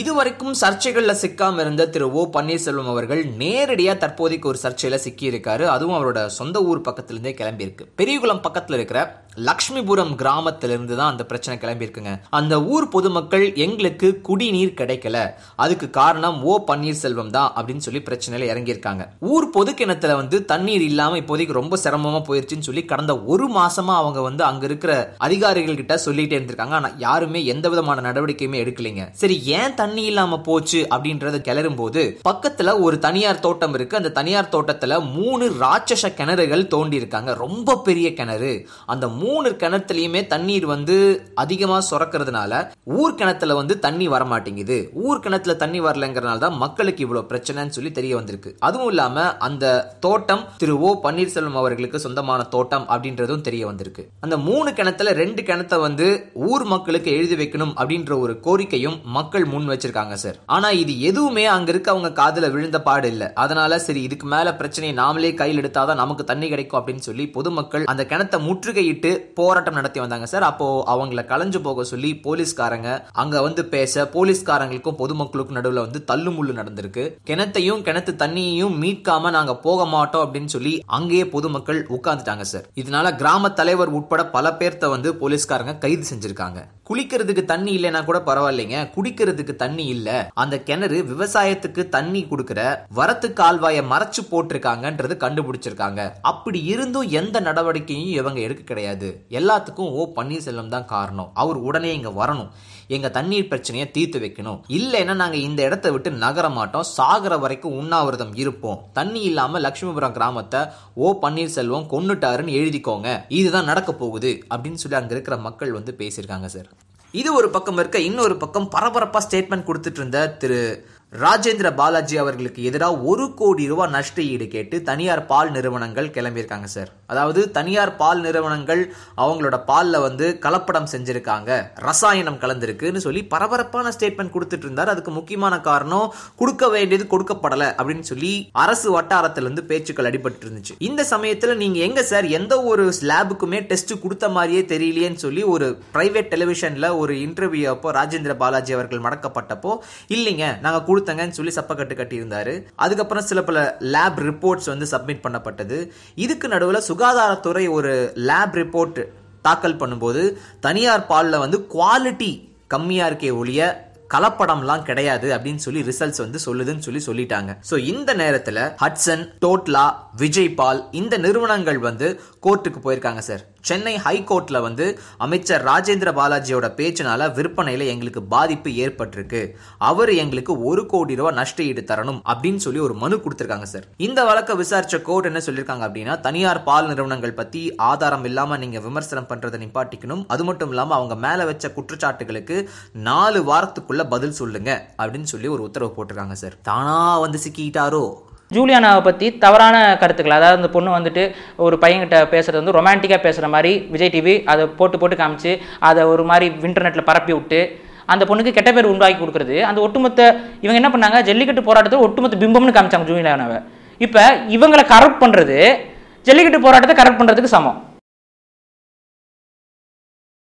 இதுவரைக்கும் சர்ச்சைகளில் சிக்காம இருந்த திரு ஓ பன்னீர்செல்வம் அவர்கள் நேரடியாக தற்போதைக்கு ஒரு சர்ச்சையில சிக்கி இருக்காரு அதுவும் அவரோட சொந்த ஊர் பக்கத்துலேருந்தே கிளம்பியிருக்கு. பெரியகுளம் பக்கத்தில் இருக்கிற லக்ஷ்மிபுரம் கிராமத்திலிருந்து தான் அந்த பிரச்சனை கிளம்பியிருக்குங்க. அந்த ஊர் பொதுமக்கள் எங்களுக்கு குடிநீர் கிடைக்கல. அதுக்கு காரணம் ஓ பன்னீர்செல்வம் தான் அப்படின்னு சொல்லி பிரச்சனையில இறங்கியிருக்காங்க. ஊர் பொது கிணத்துல வந்து தண்ணீர் இல்லாம இப்போதைக்கு ரொம்ப சிரமமா போயிருச்சுன்னு சொல்லி கடந்த ஒரு மாசமா அவங்க வந்து அங்க இருக்கிற அதிகாரிகள் கிட்ட சொல்லிட்டே இருந்திருக்காங்க. ஆனா யாருமே எந்த விதமான நடவடிக்கையுமே எடுக்கலைங்க. சரி ஏன் தண்ணி இல்லாம போச்சு அப்படின்றத கிளறும் போது பக்கத்துல ஒரு தனியார் தோட்டம் இருக்கு. அந்த தனியார் தோட்டத்துல மூணு ராட்சச கிணறுகள் தோண்டி இருக்காங்க ரொம்ப பெரிய கிணறு. அந்த மூணு கிணத்துலயுமே தண்ணீர் வந்து அதிகமா சுரக்கிறதுனால ஊர் கிணத்துல வந்து தண்ணி வர மாட்டேங்குது ஊர் கிணத்துல தண்ணி வரலங்கிறனால தான் மக்களுக்கு இவ்வளவு பிரச்சனைன்னு சொல்லி தெரிய வந்திருக்கு. அதுவும் இல்லாம அந்த தோட்டம் திரு ஓ பன்னீர்செல்வம் அவர்களுக்கு சொந்தமான தோட்டம் அப்படின்றதும் தெரிய வந்திருக்கு. அந்த மூணு கிணத்துல ரெண்டு கிணத்தை வந்து ஊர் மக்களுக்கு எழுதி வைக்கணும் அப்படின்ற ஒரு கோரிக்கையும் மக்கள் முன் வச்சிருக்காங்க சார் ஆனா இது எதுவுமே அங்க இருக்க அவங்க காதுல விழுந்த பாடு இல்ல. அதனால சரி இதுக்கு மேல பிரச்சனையை நாமளே கையில் எடுத்தாதான் நமக்கு தண்ணி கிடைக்கும் அப்படின்னு சொல்லி பொதுமக்கள் அந்த கிணத்தை முற்றுகையிட்டு போராட்டம் நடத்தி வந்தாங்க சார் அப்போ அவங்கள கலைஞ்சு போக சொல்லி போலீஸ்காரங்க அங்க வந்து பேச போலீஸ்காரங்களுக்கும் பொதுமக்களுக்கும் நடுவுல வந்து தள்ளுமுள்ளு நடந்திருக்கு. கிணத்தையும் கிணத்து தண்ணியையும் மீட்காம நாங்க போக மாட்டோம் அப்படின்னு சொல்லி அங்கேயே பொதுமக்கள் உட்கார்ந்துட்டாங்க சார் இதனால கிராம தலைவர் உட்பட பல பேர்த்த வந்து போலீஸ்காரங்க கைது செஞ்சிருக்காங்க. குளிக்கிறதுக்கு தண்ணி இல்லைன்னா கூட பரவாயில்லைங்க. குடிக்கிறதுக்கு தண்ணி இல்ல. அந்த கிணறு விவசாயத்துக்கு தண்ணி கொடுக்கிற வரத்து கால்வாயை மறைச்சு போட்டிருக்காங்கன்றது கண்டுபிடிச்சிருக்காங்க. அப்படி இருந்தும் எந்த நடவடிக்கையும் இவங்க எடுக்க கிடையாது. எல்லாத்துக்கும் ஓ பன்னீர்செல்வம் தான் காரணம். அவர் உடனே இங்க வரணும். எங்க தண்ணீர் பிரச்சனையை தீர்த்து வைக்கணும். இல்லைன்னா நாங்க இந்த இடத்த விட்டு நகர மாட்டோம். சாகர வரைக்கும் உண்ணாவிரதம் இருப்போம். தண்ணி இல்லாம லட்சுமிபுரம் கிராமத்தை ஓ பன்னீர்செல்வம் கொன்னுட்டாருன்னு எழுதிக்கோங்க. இதுதான் நடக்க போகுது அப்படின்னு சொல்லி அங்க இருக்கிற மக்கள் வந்து பேசியிருக்காங்க சார். இது ஒரு பக்கம் இருக்க இன்னொரு பக்கம் பரபரப்பா ஸ்டேட்மெண்ட் கொடுத்துட்டு இருந்த திரு ராஜேந்திர பாலாஜி அவர்களுக்கு எதிராக ஒரு கோடி ரூபாய் நஷ்ட ஈடு கேட்டு தனியார் பால் நிறுவனங்கள் கிளம்பியிருக்காங்க சார். அதாவது தனியார் பால் நிறுவனங்கள் அவங்களோட பால்ல வந்து கலப்படம் செஞ்சிருக்காங்க. ரசாயனம் கலந்திருக்குன்னு சொல்லி பரபரப்பான ஸ்டேட்மெண்ட் கொடுத்துட்டு இருந்தார் அதுக்கு முக்கியமான காரணம் கொடுக்க வேண்டியது கொடுக்கப்படல அப்படின்னு சொல்லி அரசு வட்டாரத்துல இருந்து பேச்சுக்கள் அடிபட்டு இருந்துச்சு இந்த சமயத்தில் நீங்க எங்க சார் எந்த ஒரு ஸ்லாபுக்குமே டெஸ்ட் கொடுத்த மாதிரியே தெரியலையேன்னு சொல்லி ஒரு பிரைவேட் டெலிவிஷன்ல ஒரு இன்டர்வியூ அப்போ ராஜேந்திர பாலாஜி அவர்கள் மடக்கப்பட்டப்போ இல்லைங்க நாங்க கொடுத்தங்கன்னு சொல்லி சப்பக்கட்டு கட்டியிருந்தாரு. அதுக்கப்புறம் சில பல லேப் ரிப்போர்ட்ஸ் வந்து சப்மிட் பண்ணப்பட்டது. இதுக்கு நடுவில் சுகாதாரத்துறை ஒரு லேப் ரிப்போர்ட் தாக்கல் பண்ணும்போது தனியார் பாலில் வந்து குவாலிட்டி கம்மியா இருக்கே ஒழிய கலப்படம்லாம் கிடையாது அப்படின்னு சொல்லி ரிசல்ட்ஸ் வந்து சொல்லுதுன்னு சொல்லி சொல்லிட்டாங்க. ஸோ இந்த நேரத்தில் ஹட்சன் டோட்லா விஜய் பால் இந்த நிறுவனங்கள் வந்து கோர்ட்டுக்கு போயிருக்காங்க சார் சென்னை ஹைகோர்ட்ல வந்து அமைச்சர் ராஜேந்திர பாலாஜியோட பேச்சினால விற்பனையில எங்களுக்கு பாதிப்பு ஏற்பட்டிருக்கு. அவர் எங்களுக்கு ஒரு கோடி ரூபாய் நஷ்ட ஈடு தரணும் அப்படின்னு சொல்லி ஒரு மனு கொடுத்திருக்காங்க சார். இந்த வழக்கை விசாரிச்ச கோர்ட் என்ன சொல்லியிருக்காங்க அப்படின்னா தனியார் பால் நிறுவனங்கள் பத்தி ஆதாரம் இல்லாம நீங்க விமர்சனம் பண்றதை நிப்பாட்டிக்கணும். அது மட்டும் இல்லாம அவங்க மேல வச்ச குற்றச்சாட்டுகளுக்கு நாலு வாரத்துக்குள்ள பதில் சொல்லுங்க அப்படின்னு சொல்லி ஒரு உத்தரவு போட்டிருக்காங்க சார். தானா வந்து சிக்கிட்டாரோ? ஜூலியானாவை பற்றி தவறான கருத்துக்கள் அதாவது அந்த பொண்ணு வந்துட்டு ஒரு பையன்கிட்ட பேசுகிறது வந்து ரொமான்டிக்காக பேசுகிற மாதிரி விஜய் டிவி அதை போட்டு போட்டு காமிச்சு அதை ஒரு மாதிரி இன்டர்நெட்டில் பரப்பி விட்டு அந்த பொண்ணுக்கு கெட்ட பேர் உண்டாக்கி கொடுக்குறது. அந்த ஒட்டுமொத்த இவங்க என்ன பண்ணாங்க? ஜல்லிக்கட்டு போராட்டத்தில் ஒட்டுமொத்த பிம்பம்னு காமிச்சாங்க ஜூலியானாவை. இப்போ இவங்களை கரெக்ட் பண்ணுறது ஜல்லிக்கட்டு போராட்டத்தை கரெக்ட் பண்ணுறதுக்கு சமம்.